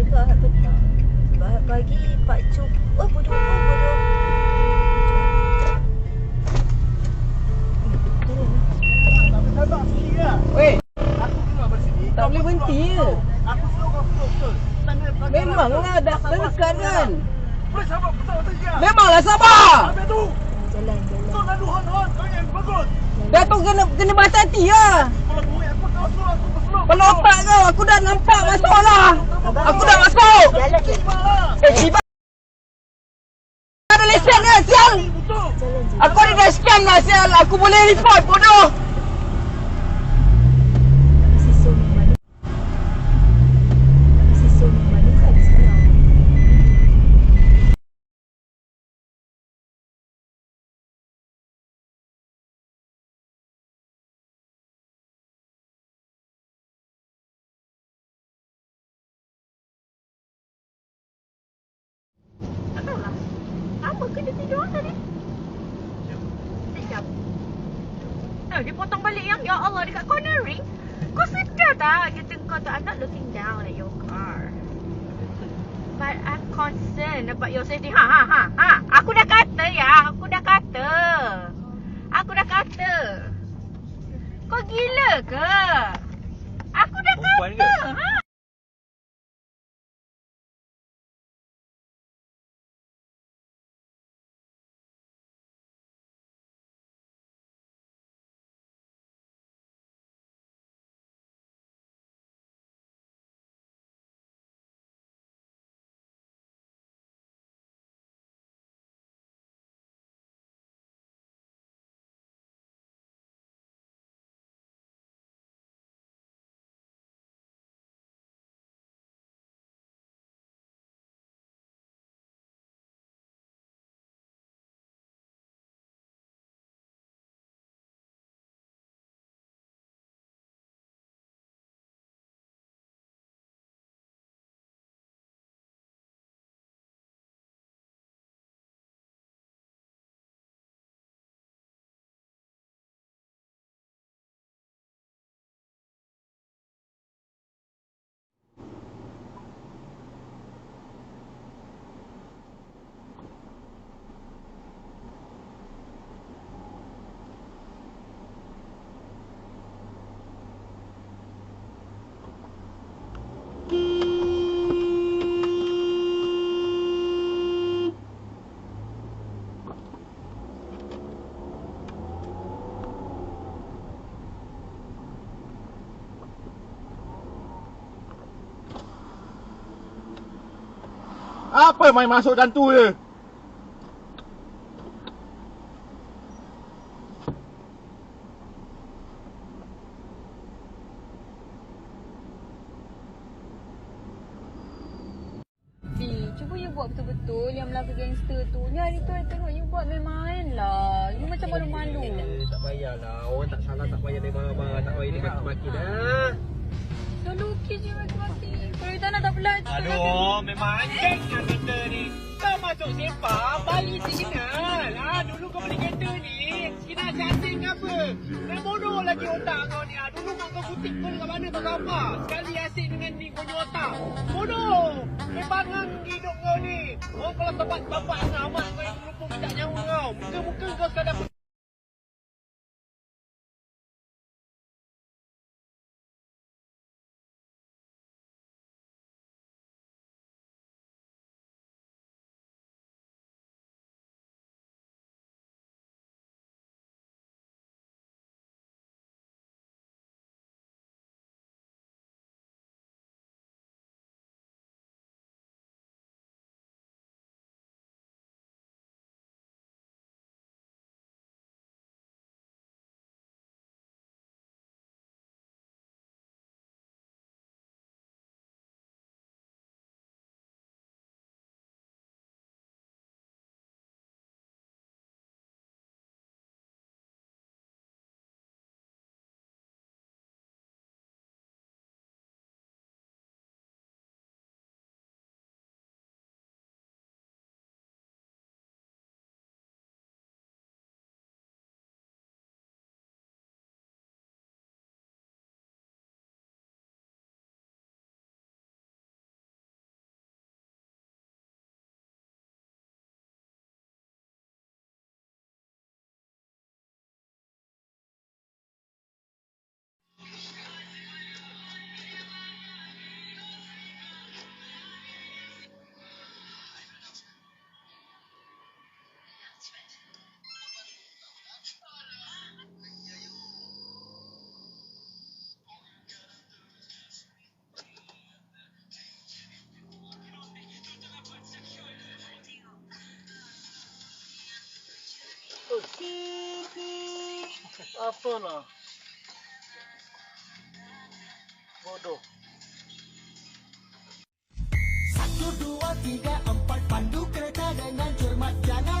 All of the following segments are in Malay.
Tengok hak petang. Sebab hak pagi Pak Cuk. Oh bodoh, oh bodoh. Weh. Tak boleh berhenti je. Aku kau betul. Memanglah dah dekat kan. Sabar saja. Memanglah sabar. Tu. Jalan, jalan. Kau lalu hon-hon. Kau yang bagus. Dah tu kena kena berhati-hati lah. Kalau duit aku kau suruh aku otak kau, aku dah nampak masuk lah. Aku dah masuk. Eh, tiba. Ada lesen ke, sial? Aku ada scan lah, sial. Aku boleh report, bodoh. Dia potong balik yang ya Allah dekat corner ring. Kau sedar tak kita kau tak I'm not looking down at your car. But I'm concerned about your safety. Ha ha ha ha. Aku dah kata ya, aku dah kata. Aku dah kata. Kau gila ke? Aku dah Perempuan kata. ke? Ha? Apa main masuk dalam tu je? Bi, cuba you buat betul-betul yang Melaka gangster tu. Ni hari tu I tengok you buat main main lah. You macam malu-malu. Eh, tak payahlah. Orang tak salah tak payah dia marah-marah. Tak payah dia maki-maki dah. Okey je maki-maki. Kalau you tak nak tak lah. Aduh, memang anjing yang kereta ni. Kau masuk sepak, balik signal. Ha, dulu kau beli kereta ni, signal cantik ke apa? Dah bodoh lagi otak kau ni. Ha, dulu mak kau kutip kau dekat mana kau tahu apa? Sekali asyik dengan ni kau punya otak. Bodoh. Membangan hidup kau ni. Oh, kalau tempat bapak dengan amat kau yang dulu pun minta nyawa kau. Muka-muka kau sekadar Apalah. Bodoh. Satu, dua, tiga, empat Pandu kereta dengan cermat Jangan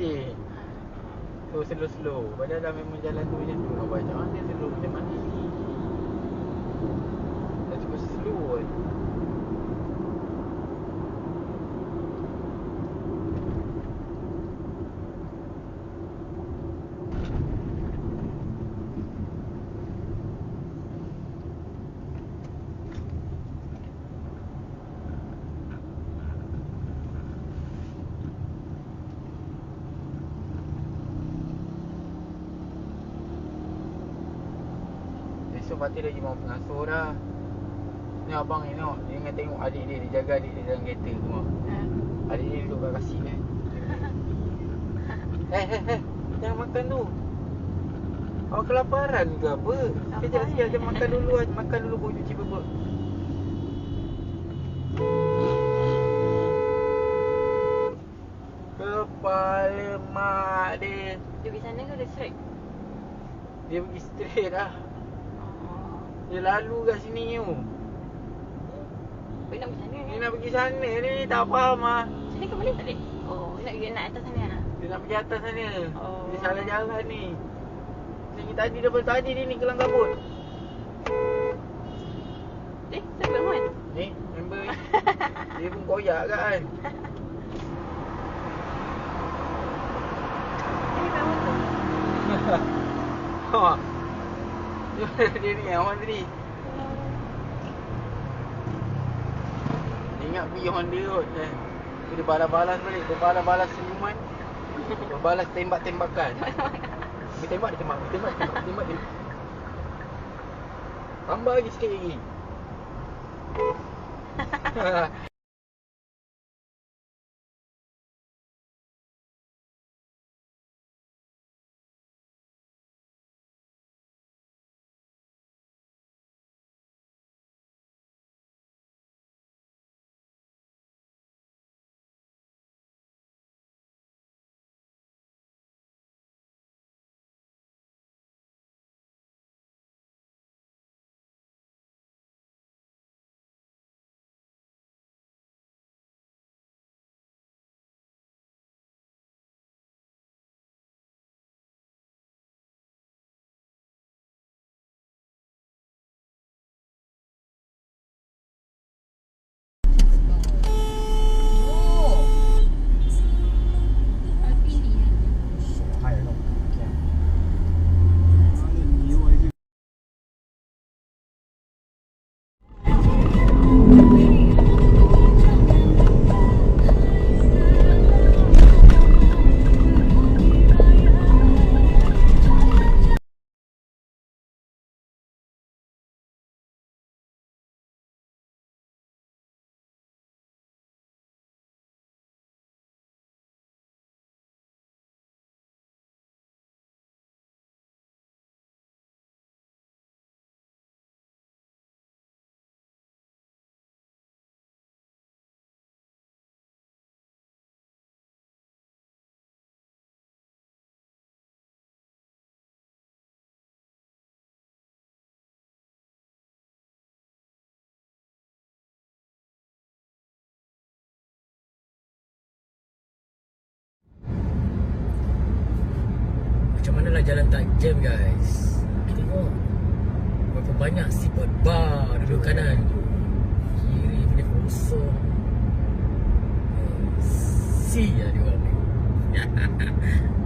Mesti So slow-slow Padahal dah memang jalan tu macam tu. Kau baca ah, dia slow macam mana ni Dah cukup slow pun Esok Fatih lagi mau pengasuh dah Ni abang ni tengok. Dia ingat tengok adik dia Dia jaga adik dia dalam kereta semua Ha. Adik dia duduk kat kasih kan Eh eh eh Jangan makan tu. Awak kelaparan ke apa? Kejap sikit aja makan dulu Makan dulu baru cuci perut. Kepala mak dia. Dia pergi sana ke dia straight? Dia pergi straight lah. Dia lalu kat sini tu Kau nak pergi sana Dia kan? nak pergi sana ni Tak faham lah Sini kau boleh tak dek? Oh, nak pergi nak atas sana lah. Dia nak pergi atas sana Oh. Dia salah jalan ni Sini tadi daripada tadi dia ni kelang kabut Eh, siapa Muhammad? Ni member ni Dia pun koyak kan Ini kan motor. Ha. Ni yang Honda ni. Ingat pergi Honda kot kan Dia balas-balas balik Berbalas-balas senyuman. Berbalas tembak-tembakan. Dia tembak, dia tembak Dia tembak, dia tembak, tembak, tembak. Tambah lagi sikit lagi Lah jalan tak jam guys. Tengok Berapa banyak seatbelt bar duduk kanan. Kiri punya kosong. Si lah dia orang ni